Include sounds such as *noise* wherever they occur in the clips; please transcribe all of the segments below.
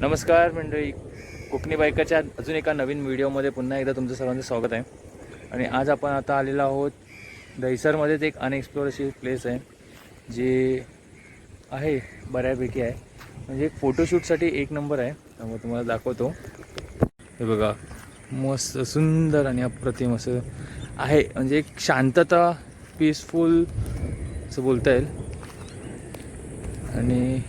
नमस्कार मंडळी. कोकणी बायकाच्या अजून एका नवीन व्हिडिओमध्ये पुन्हा एकदा तुमचं सर्वांचं स्वागत आहे. आणि आज आपण आता आलेलो आहोत दहिसरमध्येच एक अनएक्सप्लोर अशी प्लेस आहे जी आहे बऱ्यापैकी आहे. म्हणजे एक फोटोशूटसाठी एक नंबर आहे. त्यामुळे तुम्हाला दाखवतो. हे बघा मस्त सुंदर आणि अप्रतिम असं आहे. म्हणजे एक शांतता पीसफुल असं बोलता येईल. आणि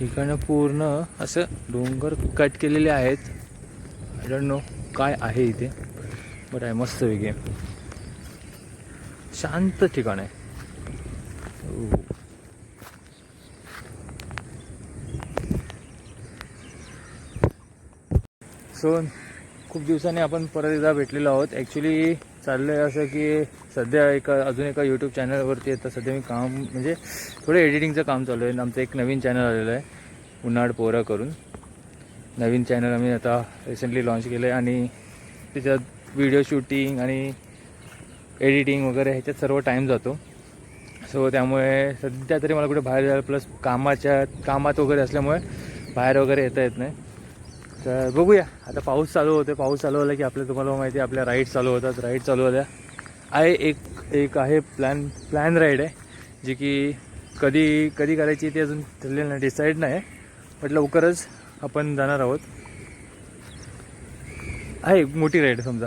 इकडनं पूर्ण असं डोंगर कट केलेले आहेत. आय डोंट नो काय आहे इथे बट आहे मस्त वेगळे शांत ठिकाण आहे. हो. सो खूप दिवसांनी आपण परत एकदा भेटलेलो आहोत. ॲक्च्युली चाललं आहे असं की सध्या एका अजून एका यूट्यूब चॅनलवरती आता सध्या मी काम म्हणजे थोडं एडिटिंगचं काम चालू आहे. आमचं एक नवीन चॅनल आलेलं आहे उन्हाळ पोरा करून. नवीन चॅनल आम्ही आता रिसेंटली लॉन्च केलं आहे आणि त्याच्यात व्हिडिओ शूटिंग आणि एडिटिंग वगैरे ह्याच्यात सर्व टाईम जातो. सो त्यामुळे सध्या तरी मला कुठे बाहेर जायला प्लस कामाच्या कामात वगैरे असल्यामुळे बाहेर वगैरे येता येत नाही. तर बघूया. आता पाऊस चालू होते पाऊस चालू झाला की आपल्या तुम्हाला माहिती आहे आपल्या राईड चालू होतात. राईड चालू झाल्या. आहे एक एक आहे प्लॅन प्लॅन राईड आहे जी की कधी कधी करायची ती अजून ठरलेलं नाही डिसाईड नाही बट लवकरच आपण जाणार आहोत. आहे एक मोठी राईड समजा.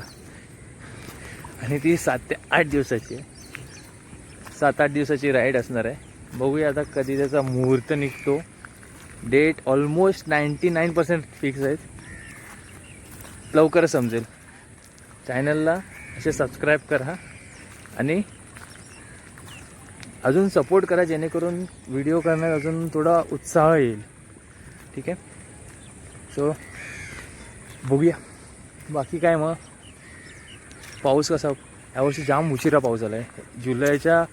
आणि ती सात ते आठ दिवसाची आहे. सात आठ दिवसाची राईड असणार आहे. बघूया आता कधी त्याचा मुहूर्त निघतो. Date almost ninety nine percent fix आहेत. लवकरच समजेल. चॅनलला असे सबस्क्राईब करा. आणि अजून सपोर्ट करा जेणेकरून व्हिडिओ करण्यात अजून थोडा उत्साह येईल. ठीक आहे? सो बघूया. बाकी काय मग? पाऊस कसा? यावर्षी जाम उशिरा पाऊस झाला आहे जुलैच्या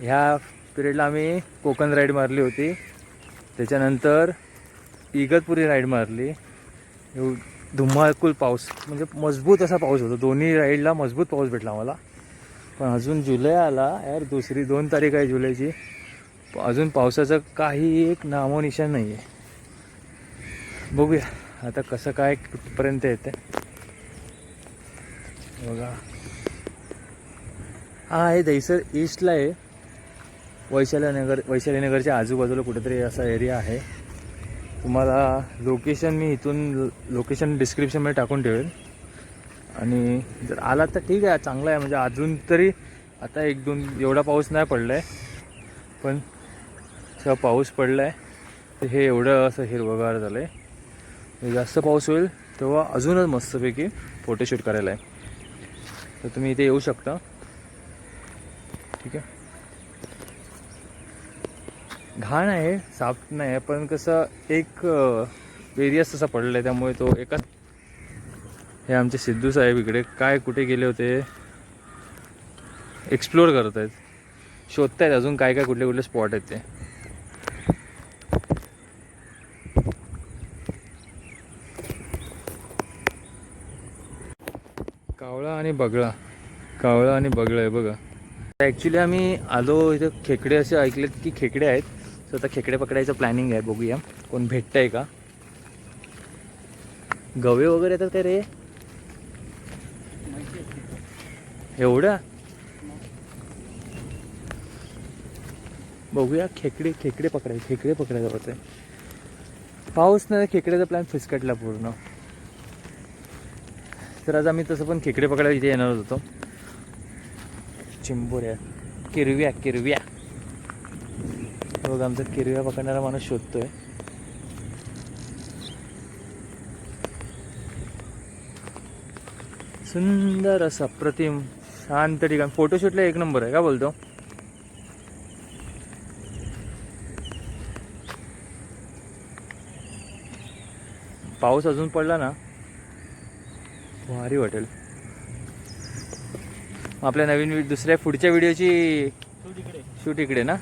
ह्या पिरियडला आम्ही कोकण राईड मारली होती. त्याच्यानंतर इगतपुरी राईड मारली. धुम्माकूल पाऊस. म्हणजे मजबूत असा पाऊस होता. दोन्ही राईडला मजबूत पाऊस भेटला आम्हाला. पण अजून जुलै आला. यार दुसरी दोन तारीख आहे जुलैची. अजून पावसाचं काही एक नामोनिशाण नाही आहे बघूया. आता कसं काय कुठपर्यंत येते बघा. हा आहे दहिसर ईस्टला आहे. वैशालीनगर वैशालीनगरच्या आजूबाजूला कुठेतरी असा एरिया आहे. तुम्हाला लोकेशन मी इथून लोकेशन डिस्क्रिप्शनमध्ये टाकून ठेवेल. आणि जर आला तर ठीक आहे चांगलं आहे. म्हणजे अजून तरी आता एक दोन एवढा पाऊस नाही पडला आहे पण जेव्हा पाऊस पडला आहे तर हे एवढं असं हिरवगार झालं आहे म्हणजे जास्त पाऊस होईल तेव्हा अजूनच मस्तपैकी फोटोशूट करायला आहे. तर तुम्ही इथे येऊ शकता. ठीक आहे. घाण आहे साफ नाही आहे पण कसं एक एरियाच तसा पडला आहे त्यामुळे तो एकाच हे आमचे सिद्धू साहेब इकडे काय कुठे गेले होते? एक्सप्लोअर करत आहेत. शोधतायत अजून काय काय कुठले कुठले स्पॉट आहेत ते. कावळा आणि बगळा. कावळा आणि बगळा आहे बघा. ॲक्च्युली आम्ही आलो इथं खेकडे असे ऐकलेत की खेकडे आहेत. तर आता खेकडे पकडायचं प्लॅनिंग आहे बघूया. कोण भेटतंय का? गवे वगैरे येतात काय रे? एवढ्या? बघूया खेकडे खेकडे पकडायचे खेकडे पकडायचं होते पाऊस नाही खेकड्याचा प्लॅन फिसकटला पूर्ण. तर आज आम्ही तसं पण खेकडे पकडायला इथे येणार होतो. चिंबोऱ्या. किरव्या किरव्या. बघ आमचा किरव्या पकडणारा माणूस शोधतोय. सुंदर असं अप्रतिम शांत ठिकाण फोटोशूटला एक नंबर आहे का बोलतो? पाऊस अजून पडला ना भारी वाटेल. आपल्या नवीन दुसऱ्या पुढच्या व्हिडिओची शूट इकडे ना?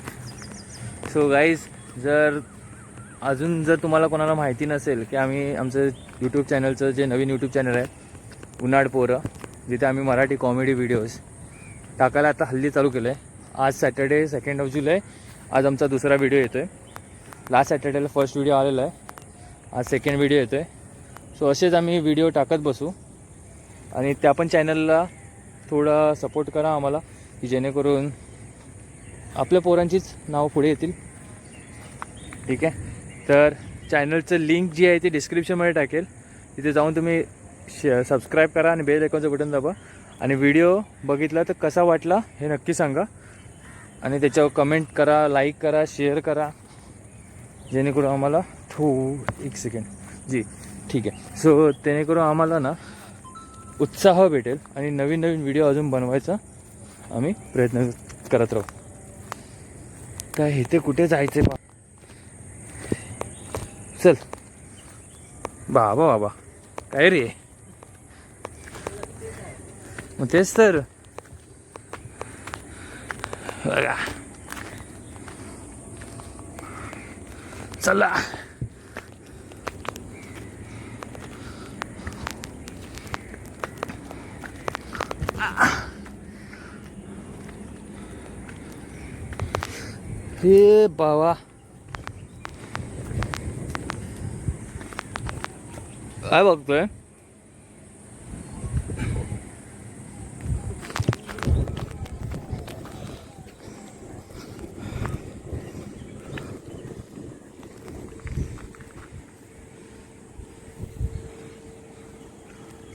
सो गाईज जर अजून जर तुम्हाला कोणाला माहिती नसेल की आम्ही आमचं यूट्यूब चॅनलचं जे नवीन यूट्यूब चॅनल आहे उन्हाळ पोरं जिथे आम्ही मराठी कॉमेडी व्हिडिओज टाकायला आता हल्ली चालू केलं आहे आज सॅटर्डे सेकंड ऑफ जुलै आज आमचा दुसरा व्हिडिओ येतो आहे लास्ट सॅटर्डेला फर्स्ट व्हिडिओ आलेला आहे. आज सेकंड व्हिडिओ येतो आहे सो असेच आम्ही व्हिडिओ टाकत बसू. आणि त्या पण चॅनलला थोडा सपोर्ट करा आम्हाला की जेणेकरून आपल्या पोरांचीच नावं पुढे येतील. ठीक आहे? तर चॅनलचं लिंक जी आहे ती डिस्क्रिप्शनमध्ये टाकेल. तिथे जाऊन तुम्ही शे सबस्क्राईब करा आणि बेल आयकॉनचं बटन दाबा. आणि व्हिडिओ बघितला तर कसा वाटला हे नक्की सांगा. आणि त्याच्यावर कमेंट करा लाईक करा शेअर करा. जेणेकरून आम्हाला थो एक सेकंड जी ठीक आहे. सो जेणेकरून आम्हाला ना उत्साह भेटेल आणि नवीन नवीन व्हिडिओ अजून बनवायचा आम्ही प्रयत्न करत राहू. काय हे ते कुठे जायचे बा? चल. बाबा बाबा. काय रे? मग तेच तर. बघा. चला. हे बाबा. काय बघतोय?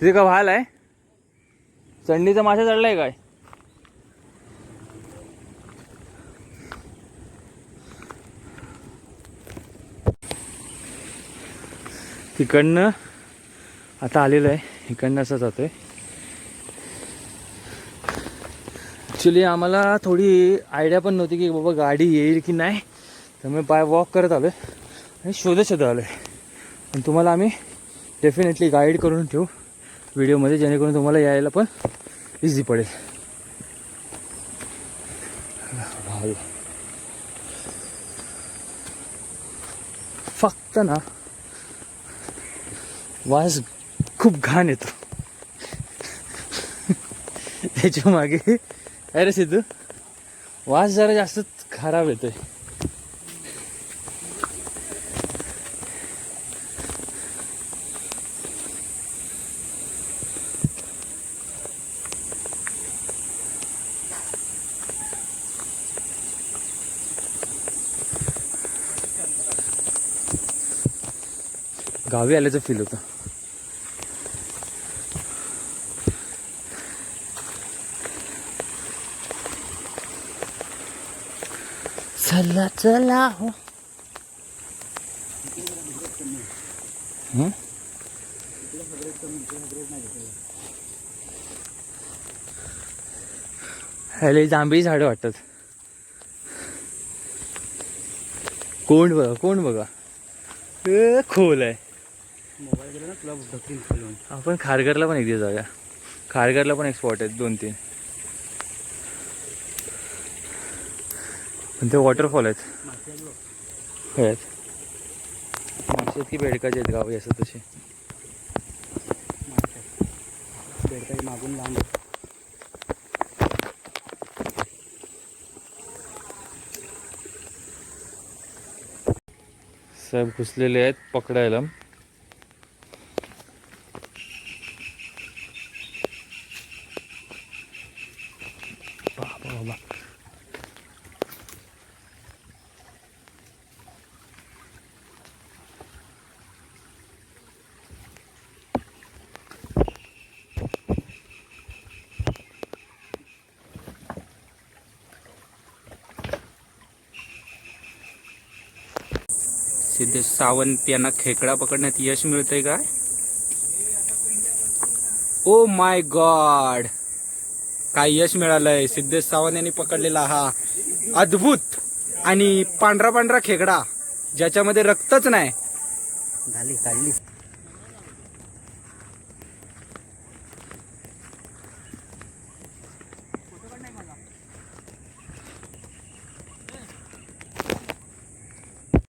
तिथे का भाल आहे? चंडीचा माशा चढलाय काय? तिकडनं आता आलेलं आहे. इकडनं असं जातो आहे ॲक्च्युली आम्हाला थोडी आयडिया पण नव्हती की बाबा गाडी येईल की नाही. त्यामुळे बाय वॉक करत आलो आहे आणि शोधत शोधत आलो आहे पण तुम्हाला आम्ही डेफिनेटली गाईड करून ठेवू. व्हिडिओमध्ये जेणेकरून तुम्हाला यायला पण इझी पडेल. फक्त ना वास खूप घाण येतो. *laughs* त्याच्यामागे काय सिद्धू वास जरा जास्तच खराब येतोय. गावी आल्याचं फील होतं. चला चला हो. हॅले ह्याला जांभळी झाडं वाटतात. कोण बघा कोण बघा. खोल आहे. गेला ना तुला ढकलीन खालून आपण खारघरला पण एक दिवस जाऊया. खारघरला पण एक स्पॉट आहेत दोन तीन पण ते वॉटरफॉल आहेत. आहेत? मासे की बेडकाचे आहेत गावी असं तसे मासे बेडकाई मागून लांब साहेब घुसलेले आहेत पकडायला. सिद्धेश सावंत यांना खेकडा पकडण्यात यश मिळतंय काय ओ माय गॉड काय यश मिळालंय? सिद्धेश सावंत यांनी पकडलेला हा अद्भुत आणि पांढरा पांढरा खेकडा ज्याच्यामध्ये रक्तच नाही. झाली काढली.